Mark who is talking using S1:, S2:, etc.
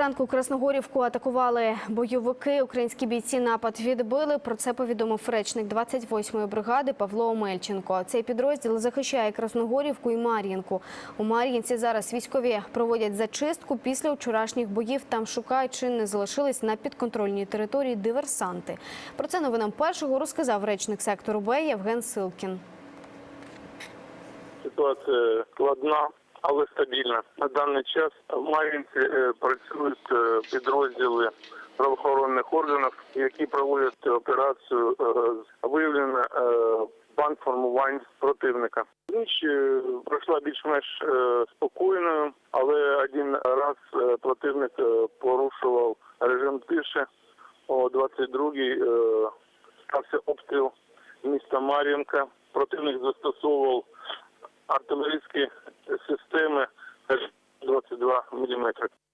S1: Зранку Красногорівку атакували бойовики. Українські бійці напад відбили. Про це повідомив речник 28-ї бригади Павло Омельченко. Цей підрозділ захищає Красногорівку і Мар'їнку. У Мар'їнці зараз військові проводять зачистку. Після вчорашніх боїв там шукають, чи не залишились на підконтрольній території диверсанти. Про це новинам першого розказав речник сектору Б Євген Силкін.
S2: Ситуація складна, але стабільна. На даний час в Мар'їнці е, працюють е, підрозділи правоохоронних органів, які проводять операцію е, з виявлення банд формувань противника. Ніч пройшла більш-менш спокійною, але один раз противник порушував режим тиші. О 22-й е, стався обстріл міста Мар'їнка. Противник застосовував артилерійські системи 22 мм.